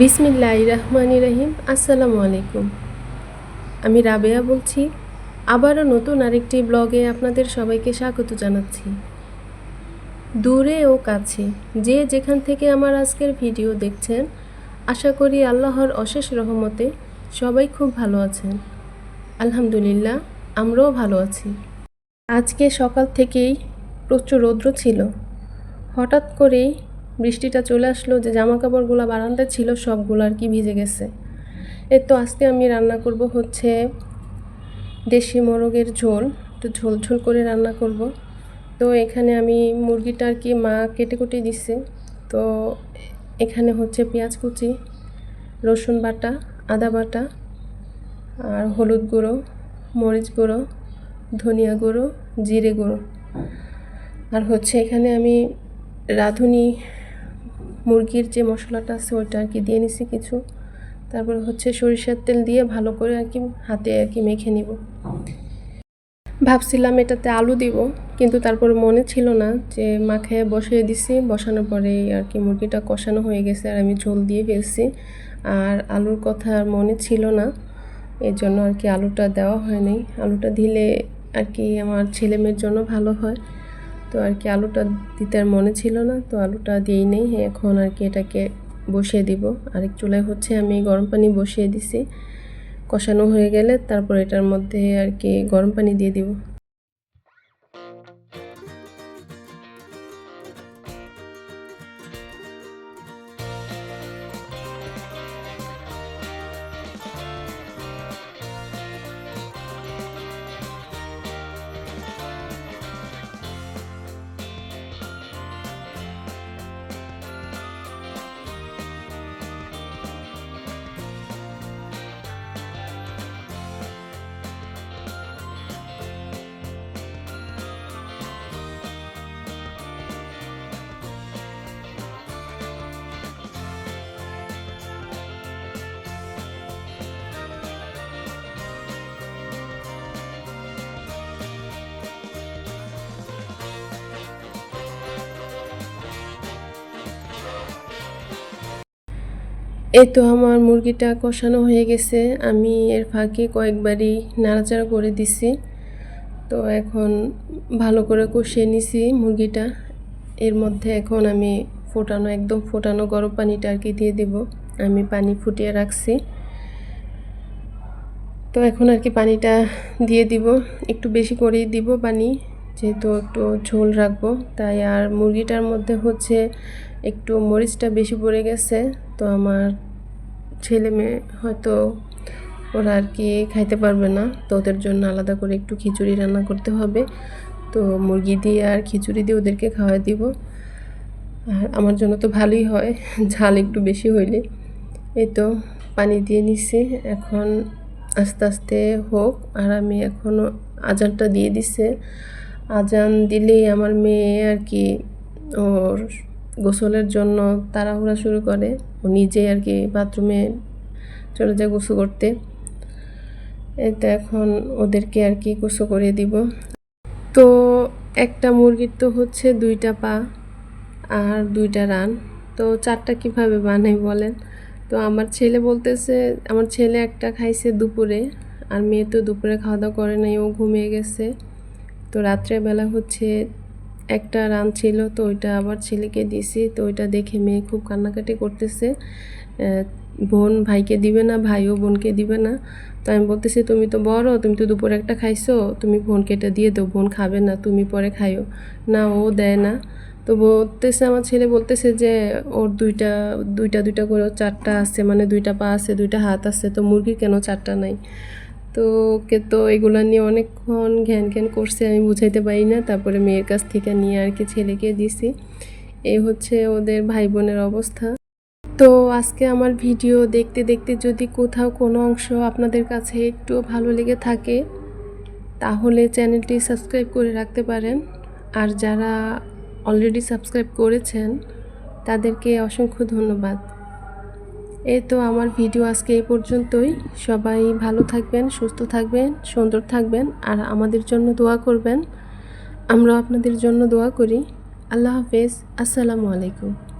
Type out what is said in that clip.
বিসমিল্লাহ রহমানি রহিম, আসসালামু আলাইকুম। আমি রাবেয়া বলছি, আবারও নতুন আরেকটি ব্লগে আপনাদের সবাইকে স্বাগত জানাচ্ছি। দূরে ও কাছে যে যেখান থেকে আমার আজকের ভিডিও দেখছেন, আশা করি আল্লাহর অশেষ রহমতে সবাই খুব ভালো আছেন। আলহামদুলিল্লাহ, আমরাও ভালো আছি। আজকে সকাল থেকেই প্রচুর রৌদ্র ছিল। হঠাৎ করেই বৃষ্টিটা চলে আসলো, যে জামা কাপড়গুলো বারান্দায় ছিল, সবগুলো আর কি ভিজে গেছে। এর তো আজকে আমি রান্না করব হচ্ছে দেশি মোরগের ঝোল, একটু ঝোল ঝোল করে রান্না করব। তো এখানে আমি মুরগিটা আর কি মা কেটে কুটে দিচ্ছে তো এখানে হচ্ছে পেঁয়াজ কুচি, রসুন বাটা, আদা বাটা আর হলুদ গুঁড়ো, মরিচ গুঁড়ো, ধনিয়া গুঁড়ো, জিরে গুঁড়ো। আর হচ্ছে এখানে আমি রাঁধুনি মুরগির যে মশলাটা আছে ওইটা আর কি দিয়ে নিছি কিছু। তারপর হচ্ছে সরিষার তেল দিয়ে ভালো করে আর কি হাতে আর কি মেখে নিব। ভাবছিলাম এটাতে আলু দিব, কিন্তু তারপর মনে ছিল না যে মাখায় বসিয়ে দিছি, বসানোর পরে আর কি মুরগিটা কষানো হয়ে গেছে আর আমি ঝোল দিয়ে ফেলছি। আর আলুর কথা আর মনে ছিল না এর জন্য আর কি আলুটা দেওয়া হয়নি আলুটা দিলে আর কি আমার ছেলে মেয়ের জন্য ভালো হয়। তো আর কি আলুটা দিতে আর মনে ছিল না, তো আলুটা দিয়েই নেই, এখন আর কি এটাকে বসিয়ে দিব। আরেক চুলায় হচ্ছে আমি গরম পানি বসিয়ে দিছি। কষানো হয়ে গেলে তারপর এটার মধ্যে আর কি গরম পানি দিয়ে দিব। এই তো আমার মুরগিটা কষানো হয়ে গেছে। আমি এর ফাঁকে কয়েকবারই নাড়াচাড়া করে দিছি। তো এখন ভালো করে কষিয়ে নিছি মুরগিটা। এর মধ্যে এখন আমি ফোটানো, একদম ফোটানো গরম পানিটা আর কি দিয়ে দিব। আমি পানি ফুটিয়ে রাখছি। তো এখন আর কি পানিটা দিয়ে দিব। একটু বেশি করেই দিব পানি, যেহেতু একটু ঝোল রাখব। তাই আর মুরগিটার মধ্যে হচ্ছে একটু মরিচটা বেশি পড়ে গেছে, তো আমার ছেলে মেয়ে হয়তো ওরা আর কি খাইতে পারবে না, তো ওদের জন্য আলাদা করে একটু খিচুড়ি রান্না করতে হবে। তো মুরগি দিয়ে আর খিচুড়ি দিয়ে ওদেরকে খাওয়াই দিব। আর আমার জন্য তো ভালোই হয়, ঝাল একটু বেশি হইলে। এই তো পানি দিয়ে নিছি, এখন আস্তে আস্তে হোক। আর আমি এখনও আজানটা দিয়ে দিছে। আজান দিলেই আমার মেয়ে আর কি ওর গোসলের জন্য তাড়াহুড়া শুরু করে। ও নিজেই আর কি বাথরুমে চলে যায় গোসল করতে। তো এখন ওদেরকে আর কি গোসল করে দিব। তো একটা মুরগির তো হচ্ছে দুইটা পা আর দুইটা রান। তো চারটা কীভাবে বানাই বলেন? তো আমার ছেলে বলতেছে, আমার ছেলে একটা খাইছে দুপুরে আর মেয়ে তো দুপুরে খাওয়া দাওয়া করে নাই, ও ঘুমিয়ে গেছে। তো রাত্রেবেলা হচ্ছে একটা রান ছিল, তো ওইটা আবার ছেলেকে দিছি, তো ওইটা দেখে মেয়ে খুব কান্নাকাটি করতেছে। বোন ভাইকে দিবে না, ভাইও বোনকে দিবে না। তো আমি বলতেছি, তুমি তো বড়, তুমি তো দুপুরে একটা খাইছো, তুমি বোনকে এটা দিয়ে দাও, বোন খাবে না, তুমি পরে খাইও। না, ও দেয় না। তো বলতেছে, আমার ছেলে বলতেছে যে, ওর দুইটা দুইটা দুইটা করে চারটা আছে মানে দুইটা পা আছে, দুইটা হাত আছে, তো মুরগির কেন চারটা নাই? তো ওকে তো এগুলো নিয়ে অনেকক্ষণ ঘ্যান ঘ্যান করছে, আমি বুঝাইতে পারি না। তারপরে মেয়ের কাছ থেকে নিয়ে আর কি ছেলেকে দিছি। এই হচ্ছে ওদের ভাই বোনের অবস্থা। তো আজকে আমার ভিডিও দেখতে দেখতে যদি কোথাও কোনো অংশ আপনাদের কাছে একটু ভালো লেগে থাকে, তাহলে চ্যানেলটি সাবস্ক্রাইব করে রাখতে পারেন। আর যারা অলরেডি সাবস্ক্রাইব করেছেন, তাদেরকে অসংখ্য ধন্যবাদ। এই তো আমার ভিডিও আজকে এই পর্যন্তই। সবাই ভালো থাকবেন, সুস্থ থাকবেন, সুন্দর থাকবেন, আর আমাদের জন্য দোয়া করবেন। আমরা আপনাদের জন্য দোয়া করি। আল্লাহ হাফেজ। আসসালামু আলাইকুম।